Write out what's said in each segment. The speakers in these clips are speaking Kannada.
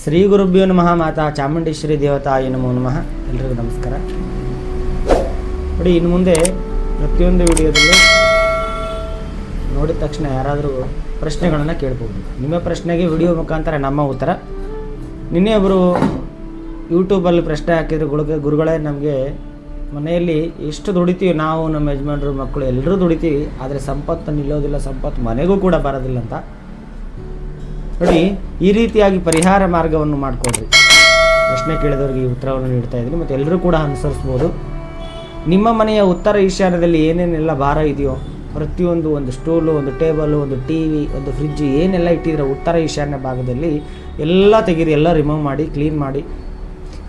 ಶ್ರೀ ಗುರುಭ್ಯೋ ನಮಃ, ಮಾತಾ ಚಾಮುಂಡೇಶ್ವರಿ ದೇವತಾಯ ನಮೋ ನಮಃ. ಎಲ್ರಿಗೂ ನಮಸ್ಕಾರ. ನೋಡಿ, ಇನ್ನು ಮುಂದೆ ಪ್ರತಿಯೊಂದು ವಿಡಿಯೋದಲ್ಲೂ ನೋಡಿದ ತಕ್ಷಣ ಯಾರಾದರೂ ಪ್ರಶ್ನೆಗಳನ್ನು ಕೇಳ್ಬೋದು. ನಿಮ್ಮ ಪ್ರಶ್ನೆಗೆ ವಿಡಿಯೋ ಮುಖಾಂತರ ನಮ್ಮ ಉತ್ತರ. ನಿನ್ನೆ ಒಬ್ಬರು ಯೂಟ್ಯೂಬಲ್ಲಿ ಪ್ರಶ್ನೆ ಹಾಕಿದ್ರು, ಗುರುಗ, ಗುರುಗಳೇ, ನಮಗೆ ಮನೆಯಲ್ಲಿ ಎಷ್ಟು ದುಡಿತೀವಿ ನಾವು ನಮ್ಮ ಯಜಮಾನರು, ಮಕ್ಕಳು ಎಲ್ಲರೂ ದುಡಿತೀವಿ, ಆದರೆ ಸಂಪತ್ತು ನಿಲ್ಲೋದಿಲ್ಲ, ಸಂಪತ್ತು ಮನೆಗೂ ಕೂಡ ಬರೋದಿಲ್ಲ ಅಂತ. ನೋಡಿ, ಈ ರೀತಿಯಾಗಿ ಪರಿಹಾರ ಮಾರ್ಗವನ್ನು ಮಾಡಿಕೊಡ್ರಿ. ಪ್ರಶ್ನೆ ಕೇಳಿದವರಿಗೆ ಈ ಉತ್ತರವನ್ನು ನೀಡ್ತಾ ಇದ್ದೀನಿ, ಮತ್ತು ಎಲ್ಲರೂ ಕೂಡ ಅನುಸರಿಸ್ಬೋದು. ನಿಮ್ಮ ಮನೆಯ ಉತ್ತರ ಈಶಾನ್ಯದಲ್ಲಿ ಏನೇನೆಲ್ಲ ಭಾರ ಇದೆಯೋ, ಪ್ರತಿಯೊಂದು ಒಂದು ಸ್ಟೂಲು, ಒಂದು ಟೇಬಲು, ಒಂದು ಟಿ ವಿ ಒಂದು ಫ್ರಿಜ್ಜು ಏನೆಲ್ಲ ಇಟ್ಟಿದ್ರೆ ಉತ್ತರ ಈಶಾನ್ಯ ಭಾಗದಲ್ಲಿ ಎಲ್ಲ ತೆಗೀರಿ ಎಲ್ಲ ರಿಮೂವ್ ಮಾಡಿ, ಕ್ಲೀನ್ ಮಾಡಿ,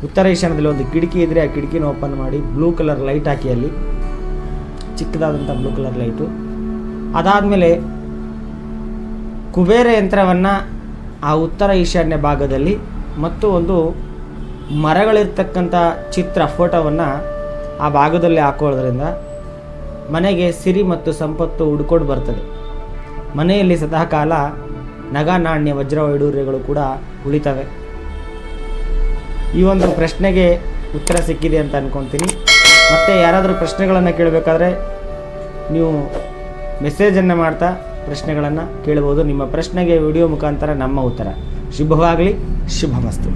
ಉತ್ತರ ಈಶಾನ್ಯದಲ್ಲಿ ಒಂದು ಕಿಟಕಿ ಇದ್ದರೆ ಆ ಕಿಟಕಿನ ಓಪನ್ ಮಾಡಿ, ಬ್ಲೂ ಕಲರ್ ಲೈಟ್ ಹಾಕಿ ಅಲ್ಲಿ ಚಿಕ್ಕದಾದಂಥ ಬ್ಲೂ ಕಲರ್ ಲೈಟು. ಅದಾದಮೇಲೆ ಕುಬೇರ ಯಂತ್ರವನ್ನು ಆ ಉತ್ತರ ಈಶಾನ್ಯ ಭಾಗದಲ್ಲಿ ಮತ್ತು ಒಂದು ಮರಗಳಿರ್ತಕ್ಕಂಥ ಚಿತ್ರ, ಫೋಟೋವನ್ನು ಆ ಭಾಗದಲ್ಲಿ ಹಾಕೊಳ್ಳೋದ್ರಿಂದ ಮನೆಗೆ ಸಿರಿ ಮತ್ತು ಸಂಪತ್ತು ಹುಡ್ಕೊಂಡು ಬರ್ತದೆ. ಮನೆಯಲ್ಲಿ ಸದಾಕಾಲ ನಗ ನಾಣ್ಯ, ವಜ್ರ ವೈಡೂರ್ಯಗಳು ಕೂಡ ಉಳಿತವೆ. ಈ ಒಂದು ಪ್ರಶ್ನೆಗೆ ಉತ್ತರ ಸಿಕ್ಕಿದೆ ಅಂತ ಅಂದ್ಕೊತೀನಿ ಮತ್ತು ಯಾರಾದರೂ ಪ್ರಶ್ನೆಗಳನ್ನು ಕೇಳಬೇಕಾದ್ರೆ ನೀವು ಮೆಸೇಜನ್ನು ಮಾಡ್ತಾ ಪ್ರಶ್ನೆಗಳನ್ನು ಕೇಳಬಹುದು. ನಿಮ್ಮ ಪ್ರಶ್ನೆಗೆ ವಿಡಿಯೋ ಮುಖಾಂತರ ನಮ್ಮ ಉತ್ತರ. ಶುಭವಾಗಲಿ. ಶುಭಮಸ್ತು.